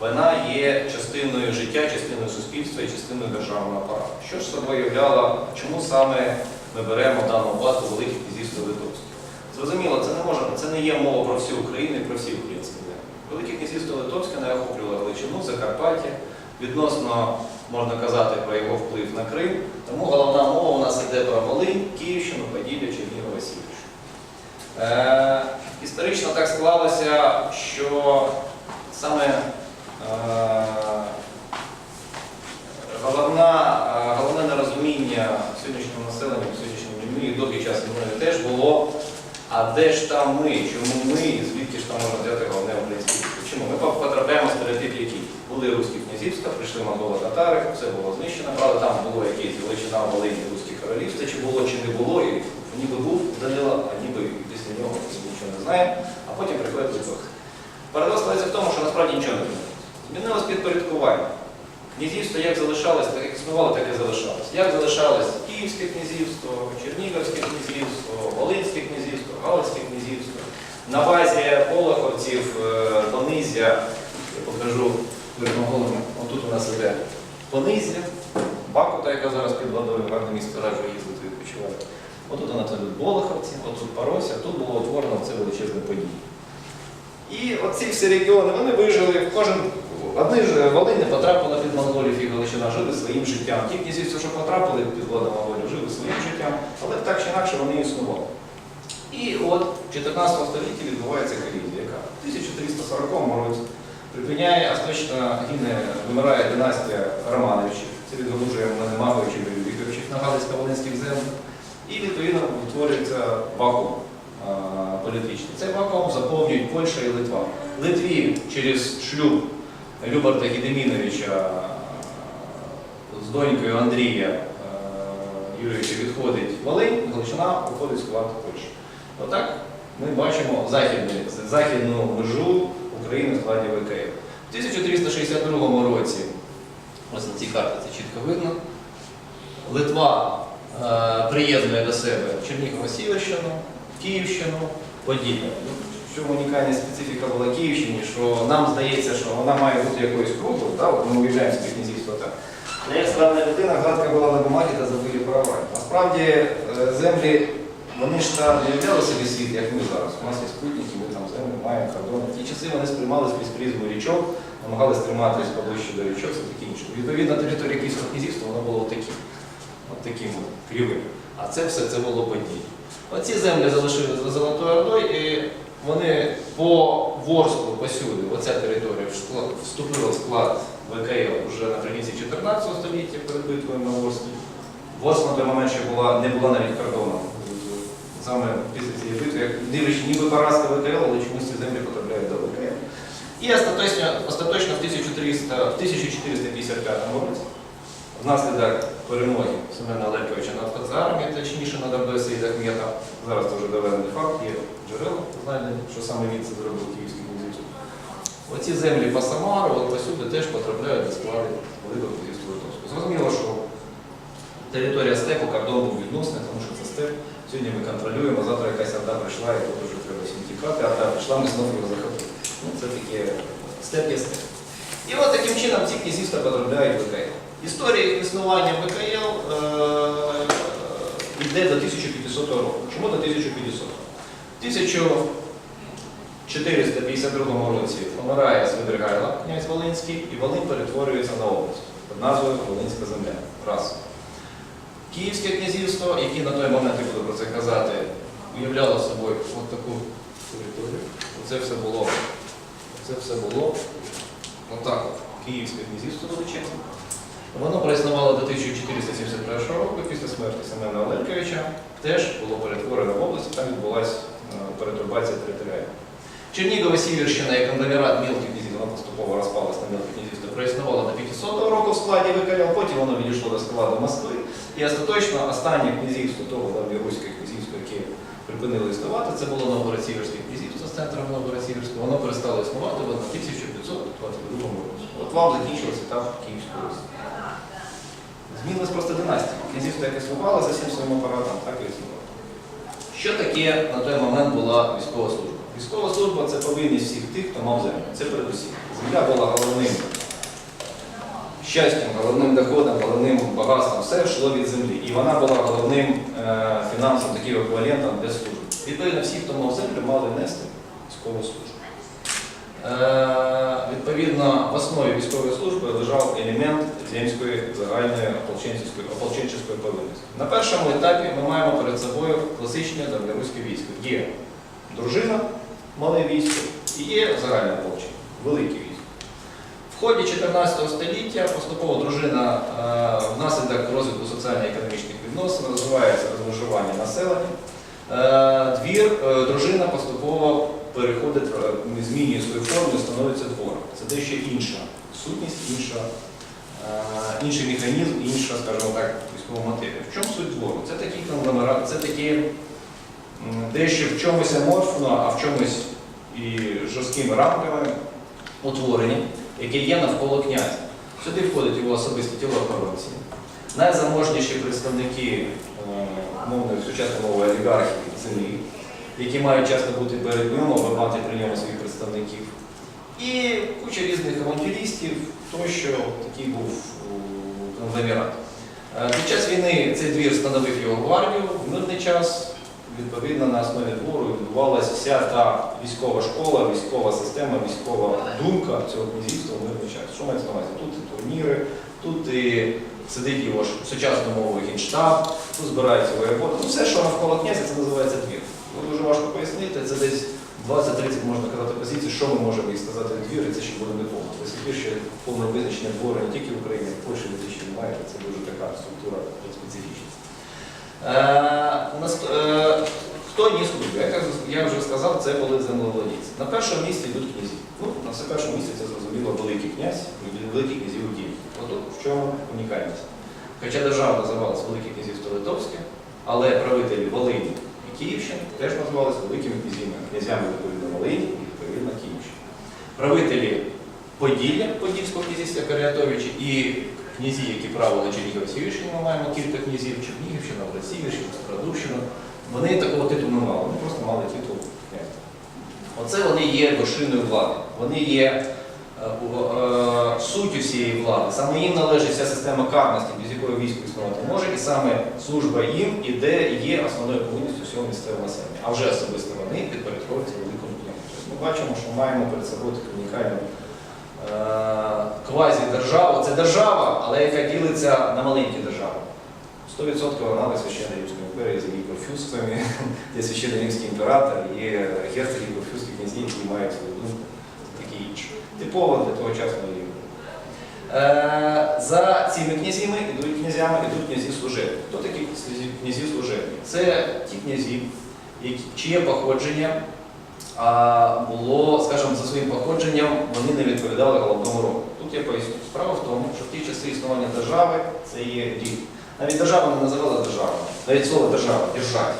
Вона є частиною життя, частиною суспільства і частиною державного апарату. Що ж собою являла, чому саме ми беремо в даному випадку Велике князівство? Зрозуміло, це не може, це не є мова про всю Україну і про всі українські землі. Велике князівство Литовське не охоплювало Галичину, Закарпаття, відносно можна казати про його вплив на Крим. Тому головна мова у нас йде про Волинь, Київщину, Поділля, Чернігова, Сіверщину. Е, історично так склалося, що саме головна, е, головне нерозуміння сьогоднішнього населення, сьогоднішньому людьми і довгий час мною теж було, а де ж там ми, чому ми, звідки ж там можна взяти головне українське? Чому? Ми потрапляємо в стереотип, який були руські князівства, прийшли монголо-татари, все було знищено, правда, там було якесь величина Волині руське королівство, чи було, чи не було, і ніби був Данила, а ніби після нього нічого не знаємо, а потім приходить. Парадокс складається в тому, що насправді нічого не змінилося. Змінилось підпорядкування. Князівство як залишалось, так як існувало, так і залишалось. Як залишалось Київське князівство, Чернігівське князівство, Волинське князівство, Галицьке князівство. На базі Полоховців, е, Понизя, я покажу перед отут у нас іде Понизя, Бакута, яка зараз під водою, гарне місце раджу їздити відпочивати. Отут у нас ідуть Болоховці, отут Парося, тут було утворено це величезне події. І оці всі регіони вони вижили, в кожен одні ж Волині потрапила під монголів і Галичина, жили своїм життям. Ті князівці, що потрапили під владу монголів, жили своїм життям, але так чи інакше вони існували. І от в 14 столітті відбувається колізія, яка в 1340 році припиняє остаточно гине, вимирає династія Романовичів. Це відгалужує Немаговичів і Вікторовичів на Галицько-Волинських землях. І відповідно утворюється вакуум політичний. Цей вакуум заповнюють Польща і Литва. Литві через шлюб Любарта Гедеміновича з донькою Андрія е, Юрійовича відходить Волинь, Галичина уходить з складу Польщі. Отак ми бачимо західну, західну межу України в складі ВКФ. У 1362 році, ось на цій карті це чітко видно, Литва е, приєднує до себе Чернігово-Сіверщину, Київщину, Поділля. Чому унікальна специфіка була Київщині, що нам здається, що вона має бути якоюсь крутою, да? ми уявляємо собі князівство так. Але як славна людина, гладка була на бумагі та забили права. Насправді е, землі, вони ж та не являли собі світ, як ми зараз. У нас є спутники, ми там землі маємо кордони. Ті часи вони сприймалися крізь призму річок, намагалися триматись поближче до річок, це таке інше. Відповідно, територія Київського князівства воно було таким, от таким кривим. А це все це було події. Оці землі залишилися за Золотою Ордою, і вони по Ворску, посюди, оця територія вступила в склад ВКЛ вже наприкінці 14 століття перед битвою на Ворскі. Ворск на той момент ще була, не була навіть кордоном. Саме після цієї битви, як дивлячись, ніби поразка ВКЛ, але чомусь ці землі потрапляють до ВКЛ. І остаточно, остаточно в 1300 в 1455 році, внаслідок перемоги Семена Олеговича над Хацарами, точніше над і Захмета, зараз це вже доведений факт, є джерела знайдені, що саме він це зробив Київський князівство. Оці землі по Самару, от посюди теж потрапляють до складу Великого князівства Литовського. Зрозуміло, що територія степу, кордон був тому що це степ. Сьогодні ми контролюємо, завтра якась орда прийшла, і тут вже треба всім тікати, орда прийшла, ми знову його захопили. Ну, це таке степ є степ. І от таким чином ці князівства потрапляють в ВКЛ. Історія існування ВКЛ е, йде до 1500 року. Чому до 1500? В 1452 році помирає Свидригайло, князь Волинський, і Волинь перетворюється на область під назвою Волинська земля. Раз. Київське князівство, яке на той момент, я буду про це казати, уявляло собою от таку територію. Оце все було. Це все було отак от. Київське князівство величезне. Воно проіснувало до 1471 року після смерті Семена Оленковича. Теж було перетворено в область, там відбулася е, перетурбація територіальна. Чернігова Сіверщина як конгломерат мілких князів, вона поступово розпалась на мілке князівство, проіснувала до 500 року в складі ВКЛ, потім воно відійшло до складу Москви. І остаточно останнє князівство того давньоруське князівство, яке припинило існувати, це було Новгород-Сіверське князівство з центром Новгород-Сіверського. Воно перестало існувати в 1522 році. От вам закінчилося етап Київської Русі. Змінилась просто династія. Князівство як існувало за всім своїм апаратом, так і існувало. Що таке на той момент була військова служба? Військова служба це повинність всіх тих, хто мав землю. Це передусім. Земля була головним щастям, головним доходом, головним багатством. Все йшло від землі. І вона була головним е, фінансовим таким еквівалентом для служби. Відповідно, всі, хто мав землю, мали нести військову службу. Е, Відповідно, в основі військової служби лежав елемент земської загальної ополченчої повинності. На першому етапі ми маємо перед собою класичне давньоруське військо. Є дружина, мале військо, і є загальне ополчення, велике військо. В ході 14 століття поступово дружина е, внаслідок розвитку соціально-економічних відносин розвивається розмежування населення. Е, Двір, дружина поступово переходить, е, змінює свою форму і становиться двором. Це дещо інша сутність, інша, е, інший механізм, інша, скажімо так, військова матерія. В чому суть двору? Це такий конгломерат, це такі дещо в чомусь аморфно, а в чомусь і жорсткими рамками утворення, яке є навколо князя. Сюди входять його особисті тілоохоронці, найзаможніші представники е, мовної сучасної мови олігархів землі, які мають часто бути перед ним або мати при ньому своїх представників. І куча різних авантюристів, тощо такий був конгломерат. Е, Під час війни цей двір становив його гвардію, в мирний час, відповідно, на основі двору відбувалася вся та військова школа, військова система, військова думка цього князівства в мирний час. Що мається на увазі? Тут і турніри, тут і сидить його сучасною мовою генштаб, тут збирається воєвода. Ну, все, що навколо князя, це називається двір. Ну, дуже важко пояснити, це десь 20-30 можна казати позицій, що ми можемо їх сказати двір, і це ще буде не повно. Тобто ще повне визначення двору не тільки в Україні, а в Польщі ще немає, це дуже така структура специфічна. Е, е, Хто ніс службу? Як я вже сказав, це були землевладійці. На першому місці йдуть князі. Ну, на першому місці це зрозуміло великий князь і великий князів у. Отут в чому унікальність. Хоча держава називалась Велике князівство Литовське, але правителі Волині і Київщини теж називалися великими князями, князями відповідно Волині і відповідно Київщини. Правителі Поділля, Подільського князівства Каріатовичі і князі, які правили Чернігів-Сіверщині, ми маємо кілька князів, Чернігівщина, Братсіверщина, Страдущина. Вони такого титулу не мали, вони просто мали титул князя. Оце вони є вершиною влади. Вони є е, е, суттю всієї влади. Саме їм належить вся система карності, якої військо існувати може, і саме служба їм іде є основною повинністю всього місцевого населення. А вже особисто вони підпорядковуються великому князю. Тобто ми бачимо, що маємо перед собою таку унікальну е, квазі-державу. Це держава, але яка ділиться на маленькі держави. 100% аналог Священної Римської імперії з її профюсками, де Священний Римський імператор є герцоги, профюски, князі, які мають свою думку, такі інші. Типово для того. Е, За цими князями ідуть князями, ідуть князі служебні. Хто такі князі- служебні? Це ті князі, чиє походження було, скажімо, за своїм походженням вони не відповідали головному роду. Тут я поясню. Справа в тому, що в ті часи існування держави це є рік. Навіть держава не називалася державою, навіть слово держава, держать.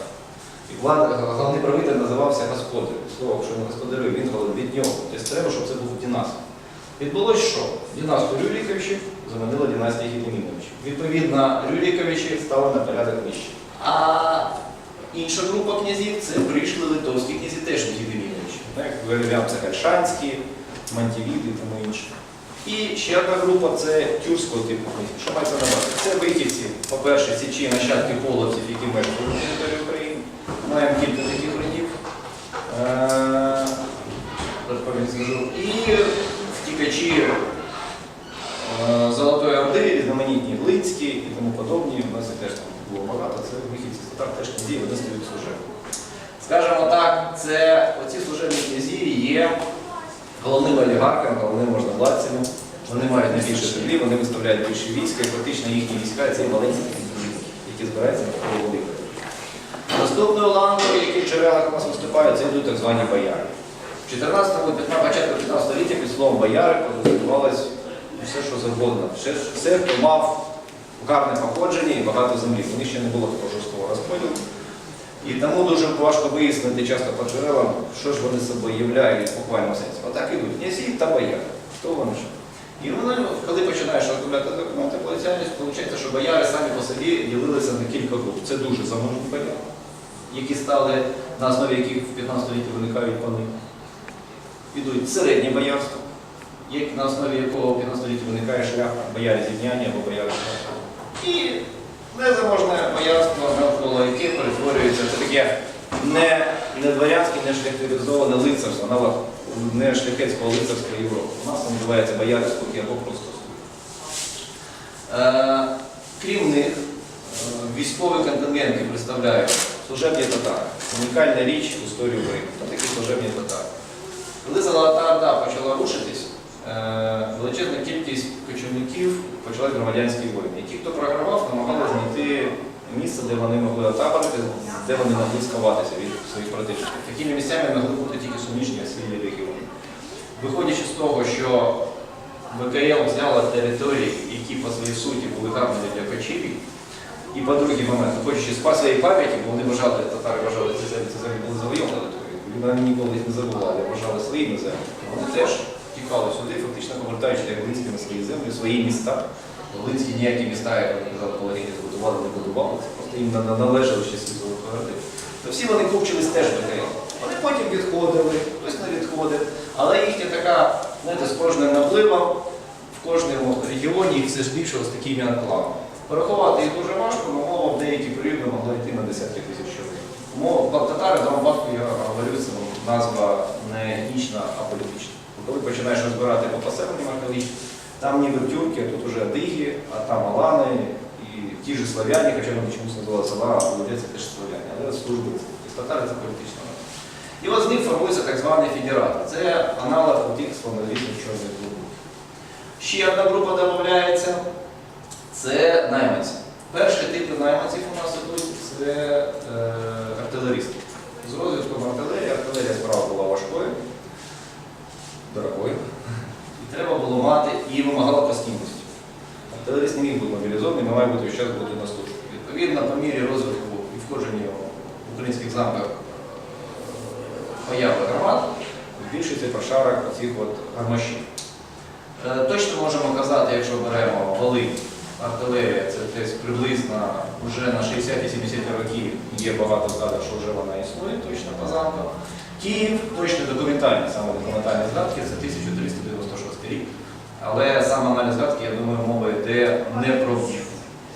І влада, головний правитель називався господарем. Слово, що він господарює, він від нього. Тобто треба, щоб це був династій. Відбулось що? Династію Рюріковичів замінила династія Гедеміновичів. Відповідно, Рюріковичі стали на порядок вище. А інша група князів це прийшли литовські князі, теж Гедеміновичі. Виявляв це Гальшанські, Мантівіди і тому інше. І ще одна група це тюркського типу князів. Що мається на увазі? Це вихідці, по-перше, січі нащадки половців, які мешкають на території України. Маємо кілька таких родів. Е, розповідь скажу. І втікачі е, Золотої Орди, різноманітні Глицькі і тому подобні. У нас їх теж там було багато. Це вихідці з татар, теж князі, вони стають служебні. Скажімо так, це оці служебні князі є головними олігархами, головними можновладцями. Вони мають найбільше землі, вони виставляють більше війська, і практично їхні війська це є маленькі князі, які збираються навколо великої. Наступною ланкою, які джерелах у нас виступають, це йдуть так звані бояри. В 14 15 початку 15 століття під словом бояри подразумівалось все, що завгодно. Все, все, хто мав гарне походження і багато землі. У них ще не було такого жорсткого розподілу. І тому дуже важко вияснити часто по джерелам, що ж вони собою являють в буквальному сенсі. Отак ідуть князі та бояри. Хто вони що? І вони, коли починаєш розробляти документи поліціальність, виходить, що бояри самі по собі ділилися на кілька груп. Це дуже заможні бояри, які стали на основі яких в 15 столітті виникають пани. Ідуть середнє боярство, як- на основі якого в 15 столітті виникає шлях бояри зівняні або шляху. І незаможне боярство, навколо яке перетворюється це таке не, не дворянське, не шляхетизоване лицарство, аналог не шляхетського лицарства Європи. У нас називається бояри або просто. Е, крім них, е, військові контингенти представляють служебні татари. Унікальна річ в історії України. Хто такі служебні татари? Коли Золота Орда почала рушитись, е, величезна кількість кочівників почали громадянські воїни. І ті, хто програвав, намагалися знайти місце, де вони могли отапорити, де вони могли сховатися від своїх противників. Такими місцями могли бути тільки суміжні сильні регіони. Виходячи з того, що ВКЛ взяла території, які по своїй суті були гарними для кочівлі, і по другий момент, з своєї пам'яті, бо вони вважали, татари вважали ці землі, ці землі були завойовані вони ніколи не забували, вважали своїми землями. Вони теж тікали сюди, фактично повертаючи Волинські на свої землі, свої міста. Волинські ніякі міста, як вони казали, Палагіні збудували, не будували, це просто їм на- на- належали ще свій золотої То всі вони купчились теж в ВКЛ. Вони потім відходили, хтось не відходив, але їхня така, знаєте, з кожним напливом в кожному регіоні їх все збільшилось такими анклавами. Порахувати їх дуже важко, але мова в деякі періоди могла йти на десятки тисяч чоловік. Мова татари, в даному випадку я говорю, це назва не етнічна, а політична. Коли починаєш розбирати по поселенням археологічним, там ніби тюрки, а тут уже адиги, а там алани, і ті ж славяні, хоча вони чомусь називали села, а люди це теж славяні, але служби татари це політична назва. І от з них формується так званий федерат. Це аналог тих славнозвісних чорних клубів. Ще одна група додається це найманці. Перші типи найманців у нас ідуть це е, артилерісти. З розвитком артилерії, артилерія справа була важкою, дорогою. І треба було мати і вимагала постійності. Артилеріст не міг бути мобілізований, не має бути час бути на. Відповідно, по мірі розвитку і входження в українських замках е, появи громад, збільшується прошарок оцих от гармашів. Е, Точно можемо казати, якщо беремо Волинь, артилерія, це десь приблизно вже на 60-70 років є багато згадок, що вже вона існує точно по замкам. Київ точно документальні, саме документальні згадки, це 1396 рік. Але саме аналіз згадки, я думаю, мова йде не про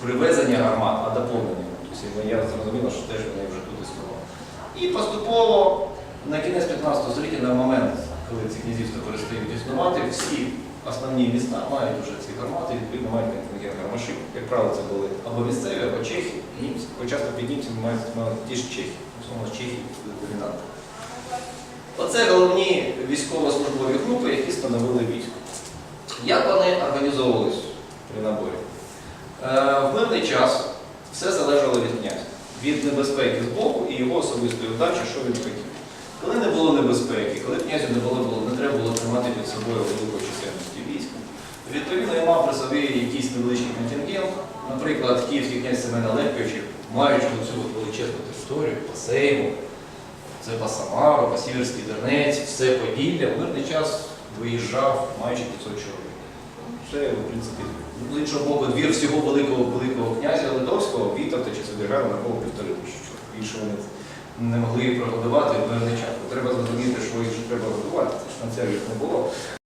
привезення гармат, а доповнення. Тобто я зрозуміло, що теж вони вже тут існували. І поступово на кінець 15 століття, на момент, коли ці князівства перестають існувати, всі основні міста мають вже ці гармати, відповідно мають контингент гармашів. Як правило, це були або місцеві, або чехи, німці. Бо часто під німцями мають ті ж чехи, з чехи домінанти. Оце головні військово-службові групи, які становили військо. Як вони організовувались при наборі? Е, В мирний час все залежало від князя, від небезпеки з боку і його особистої вдачі, що він хотів. Коли не було небезпеки, коли князю не було, не треба було тримати під собою чисельності війська, відповідно я мав при собі якийсь невеличкий контингент, наприклад, київський князь Семен Олегович, маючи цю величезну територію, по Сейму, це по Самару, по Сіверський Дернець, все Поділля, в мирний час виїжджав маючи 500 чоловік. Це, в принципі, з іншого боку, двір всього великого великого князя Литовського, Вітовта чи Собіграна на кого півтори тисячі чоловік. Більше вони не могли прогодувати в мирний час. Треба зрозуміти, що їх треба годувати, це ж на це їх не було.